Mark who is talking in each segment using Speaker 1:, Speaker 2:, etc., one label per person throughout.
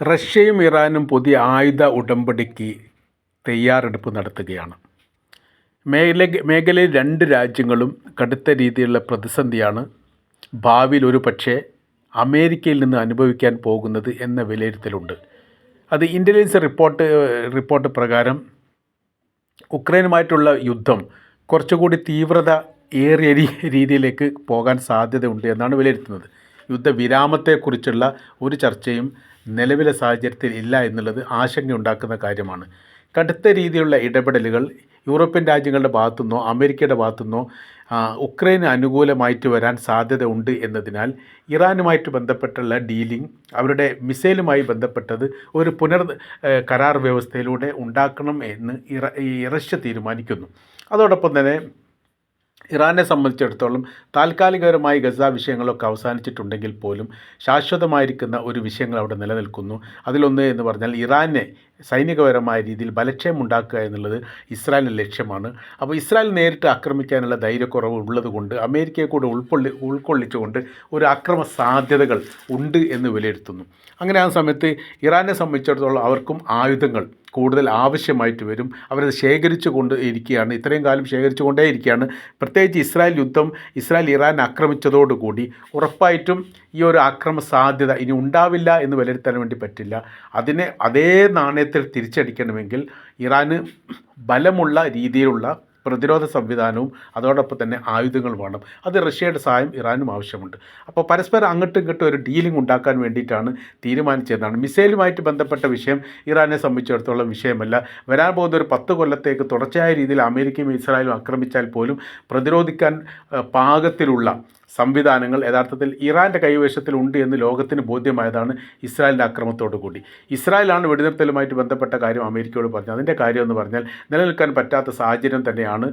Speaker 1: റഷ്യയും ഇറാനും പുതിയ ആയുധ ഉടമ്പടിക്ക് തയ്യാറെടുപ്പ് നടത്തുകയാണ്. മേഖല മേഖലയിൽ രണ്ട് രാജ്യങ്ങളും കടുത്ത രീതിയിലുള്ള പ്രതിസന്ധിയാണ് ഭാവിയിൽ ഒരു പക്ഷേ അമേരിക്കയിൽ നിന്ന് അനുഭവിക്കാൻ പോകുന്നത് എന്ന വിലയിരുത്തലുണ്ട്. അത് ഇന്റലിജൻസ് റിപ്പോർട്ട് റിപ്പോർട്ട് പ്രകാരം ഉക്രൈനുമായിട്ടുള്ള യുദ്ധം കുറച്ചുകൂടി തീവ്രത ഏറിയ രീതിയിലേക്ക് പോകാൻ സാധ്യതയുണ്ട് എന്നാണ് വിലയിരുത്തുന്നത്. യുദ്ധവിരാമത്തെക്കുറിച്ചുള്ള ഒരു ചർച്ചയും നിലവിലെ സാഹചര്യത്തിൽ ഇല്ല എന്നുള്ളത് ആശങ്കയുണ്ടാക്കുന്ന കാര്യമാണ്. കടുത്ത രീതിയിലുള്ള ഇടപെടലുകൾ യൂറോപ്യൻ രാജ്യങ്ങളുടെ ഭാഗത്തുനിന്നോ അമേരിക്കയുടെ ഭാഗത്തുനിന്നോ നിന്നോ ഉക്രൈന് അനുകൂലമായിട്ട് വരാൻ സാധ്യത ഉണ്ട് എന്നതിനാൽ ഇറാനുമായിട്ട് ബന്ധപ്പെട്ടുള്ള ഡീലിംഗ് അവരുടെ മിസൈലുമായി ബന്ധപ്പെട്ടത് ഒരു പുനർ കരാർ വ്യവസ്ഥയിലൂടെ ഉണ്ടാക്കണം എന്ന് റഷ്യ തീരുമാനിക്കുന്നു. അതോടൊപ്പം തന്നെ ഇറാനെ സംബന്ധിച്ചിടത്തോളം താൽക്കാലികപരമായി ഗസ വിഷയങ്ങളൊക്കെ അവസാനിച്ചിട്ടുണ്ടെങ്കിൽ പോലും ശാശ്വതമായിരിക്കുന്ന ഒരു വിഷയങ്ങൾ അവിടെ നിലനിൽക്കുന്നു. അതിലൊന്ന് എന്ന് പറഞ്ഞാൽ ഇറാനെ സൈനികപരമായ രീതിയിൽ ബലക്ഷയം ഉണ്ടാക്കുക എന്നുള്ളത് ഇസ്രായേലിന്റെ ലക്ഷ്യമാണ്. അപ്പോൾ ഇസ്രായേൽ നേരിട്ട് ആക്രമിക്കാനുള്ള ധൈര്യക്കുറവ് ഉള്ളതുകൊണ്ട് അമേരിക്കയെ കൂടെ ഉൾക്കൊള്ളി ഉൾക്കൊള്ളിച്ചുകൊണ്ട് ഒരു അക്രമ സാധ്യതകൾ ഉണ്ട് എന്ന് വിലയിരുത്തുന്നു. അങ്ങനെ ആ സമയത്ത് ഇറാനെ സംബന്ധിച്ചിടത്തോളം അവർക്കും ആയുധങ്ങൾ കൂടുതൽ ആവശ്യമായിട്ട് വരും. അവരത് ശേഖരിച്ചു കൊണ്ട് ഇരിക്കുകയാണ്. ഇത്രയും കാലം ശേഖരിച്ചു കൊണ്ടേ ഇരിക്കുകയാണ്. പ്രത്യേകിച്ച് ഇസ്രായേൽ യുദ്ധം ഇസ്രായേൽ ഇറാൻ ആക്രമിച്ചതോടുകൂടി ഉറപ്പായിട്ടും ഈ ഒരു ആക്രമ സാധ്യത ഇനി ഉണ്ടാവില്ല എന്ന് വിലയിരുത്താൻ വേണ്ടി പറ്റില്ല. അതിനെ അതേ നാണയത്തിൽ തിരിച്ചടിക്കണമെങ്കിൽ ഇറാന് ബലമുള്ള രീതിയിലുള്ള പ്രതിരോധ സംവിധാനവും അതോടൊപ്പം തന്നെ ആയുധങ്ങൾ വേണം. അത് റഷ്യയുടെ സഹായം ഇറാനും ആവശ്യമുണ്ട്. അപ്പോൾ പരസ്പരം അങ്ങോട്ടും ഇങ്ങോട്ടും ഒരു ഡീലിംഗ് ഉണ്ടാക്കാൻ വേണ്ടിയിട്ടാണ് തീരുമാനിച്ചതെന്നാണ്. മിസൈലുമായിട്ട് ബന്ധപ്പെട്ട വിഷയം ഇറാനെ സംബന്ധിച്ചിടത്തോളം വിഷയമല്ല. വരാൻ പോകുന്ന ഒരു പത്ത് കൊല്ലത്തേക്ക് തുടർച്ചയായ രീതിയിൽ അമേരിക്കയും ഇസ്രായേലും ആക്രമിച്ചാൽ പോലും പ്രതിരോധിക്കാൻ പാകത്തിലുള്ള സംവിധാനങ്ങൾ യഥാർത്ഥത്തിൽ ഇറാന്റെ കൈവശത്തിലുണ്ട് എന്ന് ലോകത്തിന് ബോധ്യമായതാണ് ഇസ്രായേലിന്റെ ആക്രമണത്തോടു കൂടി. ഇസ്രായേലാണ് വെടിനിർത്തലുമായിട്ട് ബന്ധപ്പെട്ട കാര്യം അമേരിക്കയോട് പറഞ്ഞത്. അതിന്റെ കാര്യം എന്ന് പറഞ്ഞാൽ നിലനിൽക്കാൻ പറ്റാത്ത സാഹചര്യം തന്നെയാണ്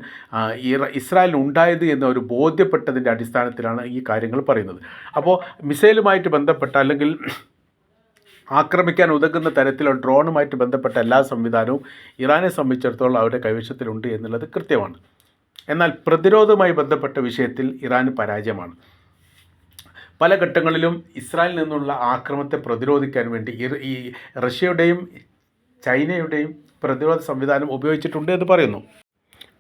Speaker 1: ഇസ്രായേലിന് ഉണ്ടായത് എന്ന ഒരു ബോധ്യപ്പെട്ടതിന്റെ അടിസ്ഥാനത്തിലാണ് ഈ കാര്യങ്ങൾ പറയുന്നത്. അപ്പോൾ മിസൈലുമായിട്ട് ബന്ധപ്പെട്ട അല്ലെങ്കിൽ ആക്രമിക്കാൻ ഉതകുന്ന തരത്തിലുള്ള ഡ്രോണുമായിട്ട് ബന്ധപ്പെട്ട എല്ലാ സംവിധാനവും ഇറാനെ സംബന്ധിച്ചിടത്തോളം അവരുടെ കൈവശത്തിലുണ്ട് എന്നുള്ളത് കൃത്യമാണ്. എന്നാൽ പ്രതിരോധവുമായി ബന്ധപ്പെട്ട വിഷയത്തിൽ ഇറാന് പരാജയമാണ്. പല ഘട്ടങ്ങളിലും ഇസ്രായേലിൽ നിന്നുള്ള ആക്രമണത്തെ പ്രതിരോധിക്കാൻ വേണ്ടി ഈ റഷ്യയുടെയും ചൈനയുടെയും പ്രതിരോധ സംവിധാനം ഉപയോഗിച്ചിട്ടുണ്ട് എന്ന് പറയുന്നു.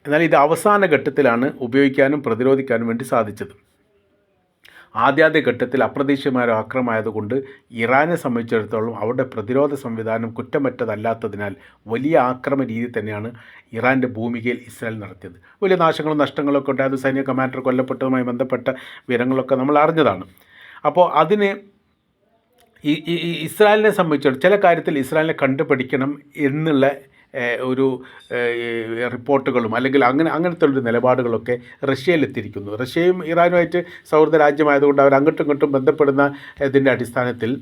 Speaker 1: എന്നാൽ ഇത് അവസാന ഘട്ടത്തിലാണ് ഉപയോഗിക്കാനും പ്രതിരോധിക്കാനും വേണ്ടി സാധിച്ചത്. ആദ്യാദ്യ ഘട്ടത്തിൽ അപ്രതീക്ഷിതമായ ഒരു ആക്രമണമായതുകൊണ്ട് ഇറാനെ സംബന്ധിച്ചിടത്തോളം അവരുടെ പ്രതിരോധ സംവിധാനം കുറ്റമറ്റതല്ലാത്തതിനാൽ വലിയ ആക്രമ രീതി തന്നെയാണ് ഇറാന്റെ ഭൂമികയിൽ ഇസ്രായേൽ നടത്തിയത്. വലിയ നാശങ്ങളും നഷ്ടങ്ങളൊക്കെ ഉണ്ടായത് സൈനിക കമാൻഡർ കൊല്ലപ്പെട്ടതുമായി ബന്ധപ്പെട്ട വിവരങ്ങളൊക്കെ നമ്മൾ അറിഞ്ഞതാണ്. അപ്പോൾ അതിന് ഈ ഇസ്രായേലിനെ സംബന്ധിച്ചിടത്തോളം ചില കാര്യത്തിൽ ഇസ്രായേലിനെ കണ്ടുപിടിക്കണം എന്നുള്ള ഒരു റിപ്പോർട്ടുകളും അല്ലെങ്കിൽ അങ്ങനെ അങ്ങനത്തെ ഒരു നിലപാടുകളൊക്കെ റഷ്യയിലെത്തിയിരിക്കുന്നു. റഷ്യയും ഇറാനുമായിട്ട് സൗഹൃദ രാജ്യമായതുകൊണ്ട് അവർ അങ്ങോട്ടും ഇങ്ങോട്ടും ബന്ധപ്പെടുന്ന ഇതിന്റെ അടിസ്ഥാനത്തിൽ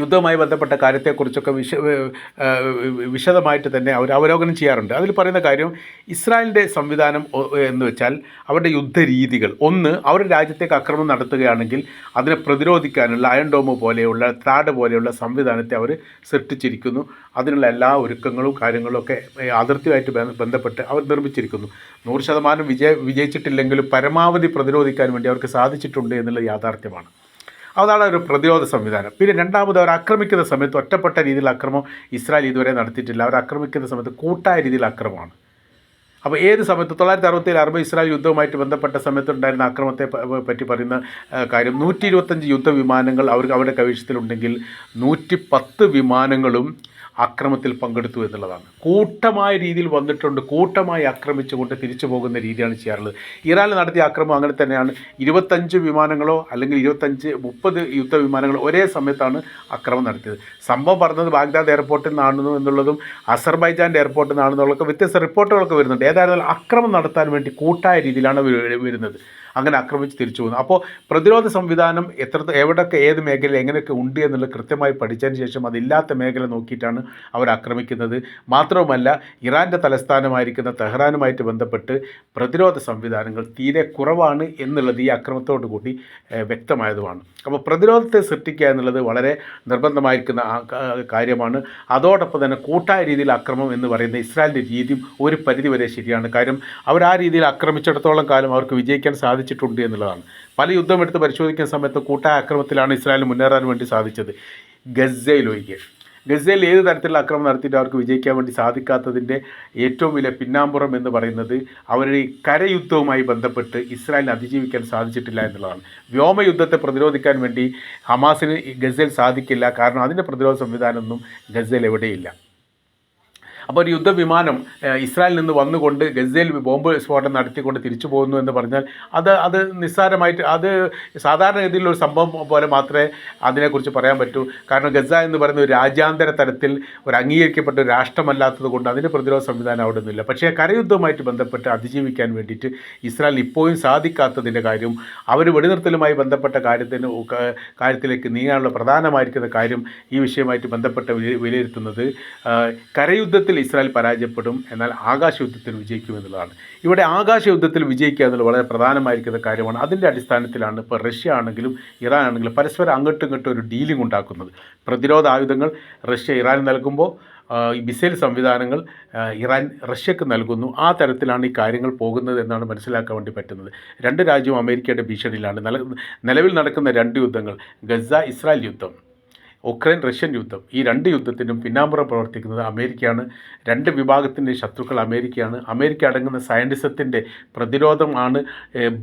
Speaker 1: യുദ്ധവുമായി ബന്ധപ്പെട്ട കാര്യത്തെക്കുറിച്ചൊക്കെ വിശ വിശദമായിട്ട് തന്നെ അവർ അവലോകനം ചെയ്യാറുണ്ട്. അതിൽ പറയുന്ന കാര്യം ഇസ്രായേലിന്റെ സംവിധാനം എന്ന് വെച്ചാൽ അവരുടെ യുദ്ധരീതികൾ. ഒന്ന് അവരുടെ രാജ്യത്തേക്ക് ആക്രമണം നടത്തുകയാണെങ്കിൽ അതിനെ പ്രതിരോധിക്കാനുള്ള അയൺ ഡോമ് പോലെയുള്ള താട് പോലെയുള്ള സംവിധാനത്തെ അവർ സൃഷ്ടിച്ചിരിക്കുന്നു. അതിനുള്ള എല്ലാ ഒരുക്കങ്ങളും കാര്യങ്ങളും ഒക്കെ അതിർത്തിയായിട്ട് ബന്ധപ്പെട്ട് അവർ നിർമ്മിച്ചിരിക്കുന്നു. നൂറ് ശതമാനം വിജയ വിജയിച്ചിട്ടില്ലെങ്കിലും പരമാവധി പ്രതിരോധിക്കാൻ വേണ്ടി അവർക്ക് സാധിച്ചിട്ടുണ്ട് എന്നുള്ള യാഥാർത്ഥ്യമാണ്. അതാണ് ഒരു പ്രതിരോധ സംവിധാനം. പിന്നെ രണ്ടാമത് അവർ ആക്രമിക്കുന്ന സമയത്ത് ഒറ്റപ്പെട്ട രീതിയിൽ അക്രമം ഇസ്രായേൽ ഇതുവരെ നടത്തിയിട്ടില്ല. അവർ ആക്രമിക്കുന്ന സമയത്ത് കൂട്ടായ രീതിയിൽ അക്രമമാണ്. അപ്പോൾ ഏത് സമയത്ത്? തൊള്ളായിരത്തി അറുപത്തേഴ് അറബ് ഇസ്രായേൽ യുദ്ധവുമായിട്ട് ബന്ധപ്പെട്ട സമയത്തുണ്ടായിരുന്ന ആക്രമത്തെ പറ്റി പറയുന്ന കാര്യം നൂറ്റി ഇരുപത്തഞ്ച് യുദ്ധവിമാനങ്ങൾ അവർക്ക് അവരുടെ കൈവശത്തിലുണ്ടെങ്കിൽ നൂറ്റി പത്ത് വിമാനങ്ങളും അക്രമത്തിൽ പങ്കെടുത്തു എന്നുള്ളതാണ്. കൂട്ടമായ രീതിയിൽ വന്നിട്ടുണ്ട്. കൂട്ടമായി ആക്രമിച്ചുകൊണ്ട് തിരിച്ചു പോകുന്ന രീതിയാണ് ചെയ്യാറുള്ളത്. ഇറാനിൽ നടത്തിയ ആക്രമം അങ്ങനെ തന്നെയാണ്. ഇരുപത്തഞ്ച് വിമാനങ്ങളോ അല്ലെങ്കിൽ ഇരുപത്തഞ്ച് മുപ്പത് യുദ്ധവിമാനങ്ങളോ ഒരേ സമയത്താണ് ആക്രമം നടത്തിയത്. സംഭവം പറഞ്ഞത് ബാഗ്ദാദ് എയർപോർട്ടിൽ നിന്നാണെന്നു എന്നുള്ളതും അസർബൈജാന്റെ എയർപോർട്ടിൽ നിന്നാണെന്നുള്ളതൊക്കെ വ്യത്യസ്ത റിപ്പോർട്ടുകളൊക്കെ വരുന്നുണ്ട്. ഏതായാലും അക്രമം നടത്താൻ വേണ്ടി കൂട്ടായ രീതിയിലാണ് വരുന്നത്. അങ്ങനെ ആക്രമിച്ച് തിരിച്ചു പോകുന്നു. അപ്പോൾ പ്രതിരോധ സംവിധാനം എത്ര എവിടെയൊക്കെ ഏത് മേഖലയിൽ എങ്ങനെയൊക്കെ ഉണ്ട് എന്നുള്ളത് കൃത്യമായി പഠിച്ചതിന് ശേഷം അതില്ലാത്ത മേഖല നോക്കിയിട്ടാണ് അവർ ആക്രമിക്കുന്നത്. മാത്രവുമല്ല ഇറാന്റെ തലസ്ഥാനമായിരിക്കുന്ന തെഹ്റാനുമായിട്ട് ബന്ധപ്പെട്ട് പ്രതിരോധ സംവിധാനങ്ങൾ തീരെ കുറവാണ് എന്നുള്ളത് ഈ അക്രമത്തോടു കൂടി വ്യക്തമായതുമാണ്. അപ്പോൾ പ്രതിരോധത്തെ സൃഷ്ടിക്കുക എന്നുള്ളത് വളരെ നിർബന്ധമായിരിക്കുന്ന കാര്യമാണ്. അതോടൊപ്പം തന്നെ കൂട്ടായ രീതിയിൽ അക്രമം എന്ന് പറയുന്ന ഇസ്രായേലിന്റെ രീതിയും ഒരു പരിധിവരെ ശരിയാണ്. കാര്യം അവർ ആ രീതിയിൽ ആക്രമിച്ചിടത്തോളം കാലം അവർക്ക് വിജയിക്കാൻ സാധിച്ചിട്ടുണ്ട് എന്നുള്ളതാണ്. പല യുദ്ധം എടുത്ത് പരിശോധിക്കുന്ന സമയത്ത് കൂട്ടായ അക്രമത്തിലാണ് ഇസ്രായേൽ മുന്നേറാൻ വേണ്ടി സാധിച്ചത്. ഗസയിലൊഴികെ ഗസയിൽ ഏത് തരത്തിലുള്ള ആക്രമണം നടത്തിയിട്ട് അവർക്ക് വിജയിക്കാൻ വേണ്ടി സാധിക്കാത്തതിന്റെ ഏറ്റവും വലിയ പിന്നാമ്പുറം എന്ന് പറയുന്നത് അവരുടെ കരയുദ്ധവുമായി ബന്ധപ്പെട്ട് ഇസ്രായേലിന് അതിജീവിക്കാൻ സാധിച്ചിട്ടില്ല എന്നുള്ളതാണ്. വ്യോമയുദ്ധത്തെ പ്രതിരോധിക്കാൻ വേണ്ടി ഹമാസിന് ഗസയിൽ സാധിക്കില്ല. കാരണം അതിന്റെ പ്രതിരോധ സംവിധാനമൊന്നും ഗസയിൽ എവിടെയില്ല. അപ്പോൾ ഒരു യുദ്ധവിമാനം ഇസ്രായേലിൽ നിന്ന് വന്നുകൊണ്ട് ഗസയിൽ ബോംബ് സ്ഫോടനം നടത്തിക്കൊണ്ട് തിരിച്ചു പോകുന്നു എന്ന് പറഞ്ഞാൽ അത് അത് നിസ്സാരമായിട്ട് അത് സാധാരണഗതിയിലുള്ള ഒരു സംഭവം പോലെ മാത്രമേ അതിനെക്കുറിച്ച് പറയാൻ പറ്റൂ. കാരണം ഗസ എന്ന് പറയുന്ന ഒരു രാജ്യാന്തര തലത്തിൽ ഒരു അംഗീകരിക്കപ്പെട്ട ഒരു രാഷ്ട്രമല്ലാത്തത് കൊണ്ട് അതിന്റെ പ്രതിരോധ സംവിധാനം അവിടെ ഒന്നുമില്ല. പക്ഷേ കരയുദ്ധവുമായിട്ട് ബന്ധപ്പെട്ട് അതിജീവിക്കാൻ വേണ്ടിയിട്ട് ഇസ്രായേൽ ഇപ്പോഴും സാധിക്കാത്തതിന്റെ കാര്യം അവർ വെടിനിർത്തലുമായി ബന്ധപ്പെട്ട കാര്യത്തിന് കാര്യത്തിലേക്ക് നീങ്ങാനുള്ള പ്രധാനമായിരിക്കുന്ന കാര്യം ഈ വിഷയമായിട്ട് ബന്ധപ്പെട്ട് വിലയിരുത്തുന്നത് ആ, ഇസ്രായേൽ പരാജയപ്പെടും എന്നാൽ ആകാശ യുദ്ധത്തിൽ വിജയിക്കും എന്നുള്ളതാണ്. ഇവിടെ ആകാശ യുദ്ധത്തിൽ വിജയിക്കുക എന്നുള്ളത് വളരെ പ്രധാനമായിരിക്കുന്ന കാര്യമാണ്. അതിന്റെ അടിസ്ഥാനത്തിലാണ് ഇപ്പോൾ റഷ്യ ആണെങ്കിലും ഇറാൻ ആണെങ്കിലും പരസ്പരം അങ്ങോട്ടും ഇങ്ങോട്ടും ഒരു ഡീലിംഗ് ഉണ്ടാക്കുന്നത്. പ്രതിരോധ ആയുധങ്ങൾ റഷ്യ ഇറാൻ നൽകുമ്പോൾ ഈ മിസൈൽ സംവിധാനങ്ങൾ ഇറാൻ റഷ്യക്ക് നൽകുന്നു. ആ തരത്തിലാണ് ഈ കാര്യങ്ങൾ പോകുന്നത് എന്നാണ് മനസ്സിലാക്കാൻ വേണ്ടി പറ്റുന്നത്. രണ്ട് രാജ്യവും അമേരിക്കയുടെ ഭീഷണിയിലാണ്. നില നിലവിൽ നടക്കുന്ന രണ്ട് യുദ്ധങ്ങൾ ഗസ ഇസ്രായേൽ യുദ്ധം. ഉക്രൈൻ റഷ്യൻ യുദ്ധം. ഈ രണ്ട് യുദ്ധത്തിനും പിന്നാമ്പുറം പ്രവർത്തിക്കുന്നത് അമേരിക്കയാണ്. രണ്ട് വിഭാഗത്തിന്റെ ശത്രുക്കൾ അമേരിക്കയാണ്. അമേരിക്ക അടങ്ങുന്ന സയന്റിസത്തിന്റെ പ്രതിരോധമാണ്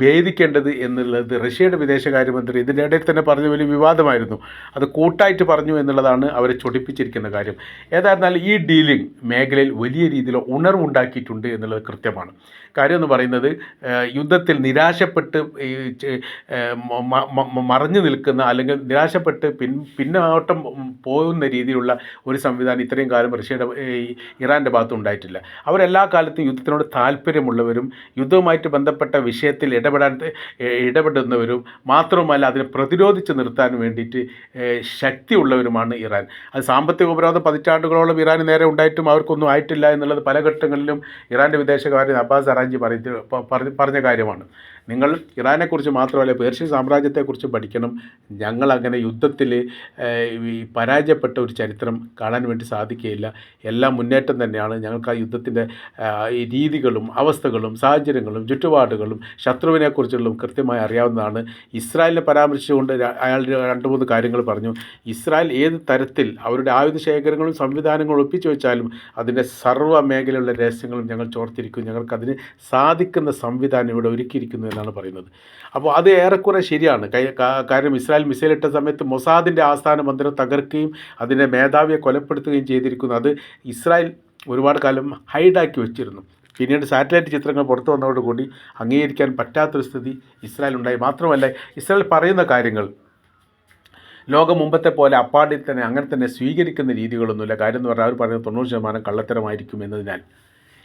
Speaker 1: ഭേദിക്കേണ്ടത് എന്നുള്ളത് റഷ്യയുടെ വിദേശകാര്യമന്ത്രി ഇതിന്റെ ഇടയിൽ തന്നെ പറഞ്ഞ വലിയ വിവാദമായിരുന്നു. അത് കൂട്ടായിട്ട് പറഞ്ഞു എന്നുള്ളതാണ് അവരെ ചൊടിപ്പിച്ചിരിക്കുന്ന കാര്യം. ഏതായിരുന്നാലും ഈ ഡീലിംഗ് മേഖലയിൽ വലിയ രീതിയിൽ ഉണർവുണ്ടാക്കിയിട്ടുണ്ട് എന്നുള്ളത് കൃത്യമാണ്. കാര്യം എന്ന് പറയുന്നത് യുദ്ധത്തിൽ നിരാശപ്പെട്ട് മറഞ്ഞു നിൽക്കുന്ന അല്ലെങ്കിൽ നിരാശപ്പെട്ട് പിൻ പിന്നോട്ടം പോകുന്ന രീതിയിലുള്ള ഒരു സംവിധാനം ഇത്രയും കാലം റഷ്യയുടെ ഇറാന്റെ ഭാഗത്ത് ഉണ്ടായിട്ടില്ല. അവരെല്ലാ കാലത്തും യുദ്ധത്തിനോട് താല്പര്യമുള്ളവരും യുദ്ധവുമായിട്ട് ബന്ധപ്പെട്ട വിഷയത്തിൽ ഇടപെടാൻ ഇടപെടുന്നവരും മാത്രവുമല്ല അതിനെ പ്രതിരോധിച്ച് നിർത്താൻ വേണ്ടിയിട്ട് ശക്തിയുള്ളവരുമാണ് ഇറാൻ. അത് സാമ്പത്തിക ഉപരോധം പതിറ്റാണ്ടുകളോളം ഇറാന് നേരെ ഉണ്ടായിട്ടും അവർക്കൊന്നും ആയിട്ടില്ല എന്നുള്ളത് പല ഘട്ടങ്ങളിലും ഇറാന്റെ വിദേശകാര്യ അബ്ബാസ് അറാഞ്ചി പറഞ്ഞ കാര്യമാണ്. നിങ്ങൾ ഇറാനെക്കുറിച്ച് മാത്രമല്ല പേർഷ്യൻ സാമ്രാജ്യത്തെക്കുറിച്ച് പഠിക്കണം. ഞങ്ങൾ അങ്ങനെ യുദ്ധത്തിൽ പരാജയപ്പെട്ട ഒരു ചരിത്രം കാണാൻ വേണ്ടി സാധിക്കുകയില്ല. എല്ലാം മുന്നേറ്റം തന്നെയാണ് ഞങ്ങൾക്ക് ആ യുദ്ധത്തിന്റെ രീതികളും അവസ്ഥകളും സാഹചര്യങ്ങളും ചുറ്റുപാടുകളും ശത്രുവിനെക്കുറിച്ചുള്ളതും കൃത്യമായി അറിയാവുന്നതാണ്. ഇസ്രായേലിനെ പരാമർശിച്ചുകൊണ്ട് അയാൾ രണ്ട് മൂന്ന് കാര്യങ്ങൾ പറഞ്ഞു. ഇസ്രായേൽ ഏത് തരത്തിൽ അവരുടെ ആയുധ ശേഖരങ്ങളും സംവിധാനങ്ങളും ഒപ്പിച്ചു വെച്ചാലും അതിന്റെ സർവ മേഖലയുള്ള രഹസ്യങ്ങളും ഞങ്ങൾ ചോർത്തിരിക്കും. ഞങ്ങൾക്കതിന് സാധിക്കുന്ന സംവിധാനം ഇവിടെ ഒരുക്കിയിരിക്കുന്നു എന്നാണ് പറയുന്നത്. അപ്പോൾ അത് ഏറെക്കുറെ ശരിയാണ്. കാരണം ഇസ്രായേൽ മിസൈൽ ഇട്ട സമയത്ത് മൊസാദിന്റെ ആസ്ഥാന മന്ദിരം തകർക്കുകയും അതിന്റെ മേധാവിയെ കൊലപ്പെടുത്തുകയും ചെയ്തിരിക്കുന്നു. അത് ഇസ്രായേൽ ഒരുപാട് കാലം ഹൈഡാക്കി വെച്ചിരുന്നു. പിന്നീട് സാറ്റലൈറ്റ് ചിത്രങ്ങൾ പുറത്തു വന്നതോടുകൂടി അംഗീകരിക്കാൻ പറ്റാത്തൊരു സ്ഥിതി ഇസ്രായേൽ ഉണ്ടായി. മാത്രമല്ല ഇസ്രായേൽ പറയുന്ന കാര്യങ്ങൾ ലോകം മുമ്പത്തെ പോലെ അപ്പാടിൽ തന്നെ അങ്ങനെ തന്നെ സ്വീകരിക്കുന്ന രീതികളൊന്നുമില്ല. കാര്യം എന്ന് പറഞ്ഞാൽ അവർ പറയുന്നത് തൊണ്ണൂറ് ശതമാനം കള്ളത്തരമായിരിക്കും എന്നതിനാൽ.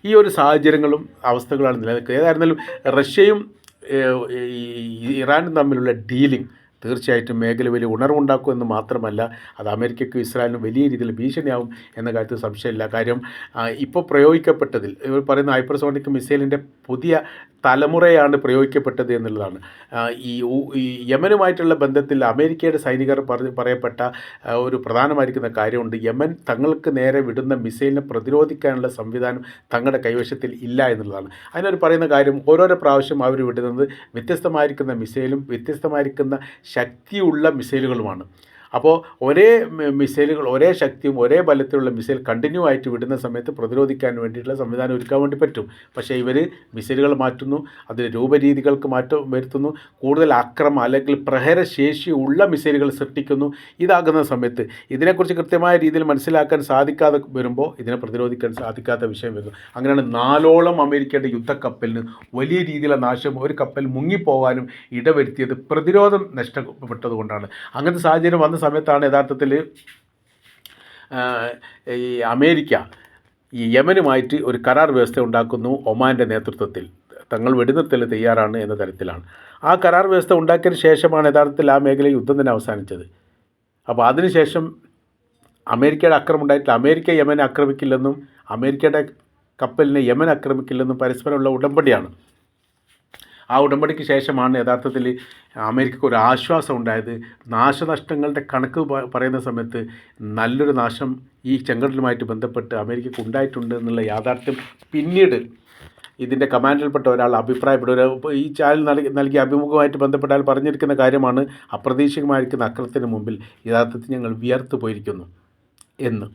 Speaker 1: ഈ ഒരു സാഹചര്യങ്ങളും അവസ്ഥകളാണ് നിലനിൽക്കുക ഏതായിരുന്നാലും റഷ്യയും ഇറാനും തമ്മിലുള്ള ഡീലിംഗ് തീർച്ചയായിട്ടും മേഖല വലിയ ഉണർവുണ്ടാക്കും എന്ന് മാത്രമല്ല അത് അമേരിക്കയ്ക്കും ഇസ്രായേലിനും വലിയ രീതിയിൽ ഭീഷണിയാവും എന്ന കാര്യത്തിൽ സംശയമില്ല. കാര്യം ഇപ്പോൾ പ്രയോഗിക്കപ്പെട്ടതിൽ ഇവർ പറയുന്ന ഹൈപ്പർസോണിക് മിസൈലിന്റെ പുതിയ തലമുറയാണ് പ്രയോഗിക്കപ്പെട്ടത് എന്നുള്ളതാണ്. ഈ യമനുമായിട്ടുള്ള ബന്ധത്തിൽ അമേരിക്കയുടെ സൈനികർ പറയപ്പെട്ട ഒരു പ്രധാനമായിരിക്കുന്ന കാര്യമുണ്ട്. യമൻ തങ്ങൾക്ക് നേരെ വിടുന്ന മിസൈലിനെ പ്രതിരോധിക്കാനുള്ള സംവിധാനം തങ്ങളുടെ കൈവശത്തിൽ ഇല്ല എന്നുള്ളതാണ്. അതിനവർ പറയുന്ന കാര്യം ഓരോരോ പ്രാവശ്യം അവർ വിടുന്നത് വ്യത്യസ്തമായിരിക്കുന്ന മിസൈലും വ്യത്യസ്തമായിരിക്കുന്ന ശക്തിയുള്ള മിസൈലുകളുമാണ്. അപ്പോൾ ഒരേ മിസൈലുകൾ ഒരേ ശക്തിയും ഒരേ ബലത്തിലുള്ള മിസൈൽ കണ്ടിന്യൂ ആയിട്ട് വിടുന്ന സമയത്ത് പ്രതിരോധിക്കാൻ വേണ്ടിയിട്ടുള്ള സംവിധാനം ഒരുക്കാൻ വേണ്ടി പറ്റും. പക്ഷേ ഇവർ മിസൈലുകൾ മാറ്റുന്നു അതിൽ രൂപരീതികൾക്ക് മാറ്റം വരുത്തുന്നു കൂടുതൽ അക്രമം അല്ലെങ്കിൽ പ്രഹരശേഷി ഉള്ള മിസൈലുകൾ സൃഷ്ടിക്കുന്നു. ഇതാകുന്ന സമയത്ത് ഇതിനെക്കുറിച്ച് കൃത്യമായ രീതിയിൽ മനസ്സിലാക്കാൻ സാധിക്കാതെ വരുമ്പോൾ ഇതിനെ പ്രതിരോധിക്കാൻ സാധിക്കാത്ത വിഷയം വരുന്നു അങ്ങനെയാണ് നാലോളം അമേരിക്കയുടെ യുദ്ധക്കപ്പലിന് വലിയ രീതിയിലുള്ള നാശം ഒരു കപ്പൽ മുങ്ങിപ്പോകാനും ഇടവരുത്തിയത് പ്രതിരോധം നഷ്ടപ്പെട്ടതുകൊണ്ടാണ്. അങ്ങനത്തെ സാഹചര്യം വന്ന സമയത്താണ് യഥാർത്ഥത്തിൽ ഈ അമേരിക്ക ഈ യമനുമായിട്ട് ഒരു കരാർ വ്യവസ്ഥ ഉണ്ടാക്കുന്നു ഒമാന്റെ നേതൃത്വത്തിൽ. തങ്ങൾ വെടിനിർത്തൽ തയ്യാറാണ് എന്ന തരത്തിലാണ്. ആ കരാർ വ്യവസ്ഥ ഉണ്ടാക്കിയതിന് ശേഷമാണ് യഥാർത്ഥത്തിൽ ആ മേഖലയിൽ യുദ്ധം തന്നെ അവസാനിച്ചത്. അപ്പോൾ അതിനുശേഷം അമേരിക്കയുടെ അക്രമം ഉണ്ടായിട്ടില്ല. അമേരിക്ക യമനെ ആക്രമിക്കില്ലെന്നും അമേരിക്കയുടെ കപ്പലിനെ യമൻ ആക്രമിക്കില്ലെന്നും പരസ്പരമുള്ള ഉടമ്പടിയാണ്. ആ ഉടമ്പടിക്ക് ശേഷമാണ് യഥാർത്ഥത്തിൽ അമേരിക്കയ്ക്ക് ഒരു ആശ്വാസം ഉണ്ടായത്. നാശനഷ്ടങ്ങളുടെ കണക്ക് പറയുന്ന സമയത്ത് നല്ലൊരു നാശം ഈ ചെങ്കടലുമായിട്ട് ബന്ധപ്പെട്ട് അമേരിക്കയ്ക്ക് ഉണ്ടായിട്ടുണ്ട് എന്നുള്ള യാഥാർത്ഥ്യം പിന്നീട് ഇതിന്റെ കമാൻഡിൽപ്പെട്ട ഒരാൾ അഭിപ്രായപ്പെട്ട. ഒരു ഈ ചാനൽ നൽകി നൽകിയ അഭിമുഖമായിട്ട് ബന്ധപ്പെട്ടാൽ പറഞ്ഞിരിക്കുന്ന കാര്യമാണ് അപ്രതീക്ഷിതമായിരിക്കുന്ന അക്രത്തിന് മുമ്പിൽ യഥാർത്ഥത്തിൽ ഞങ്ങൾ വിയർത്ത് പോയിരിക്കുന്നു എന്ന്.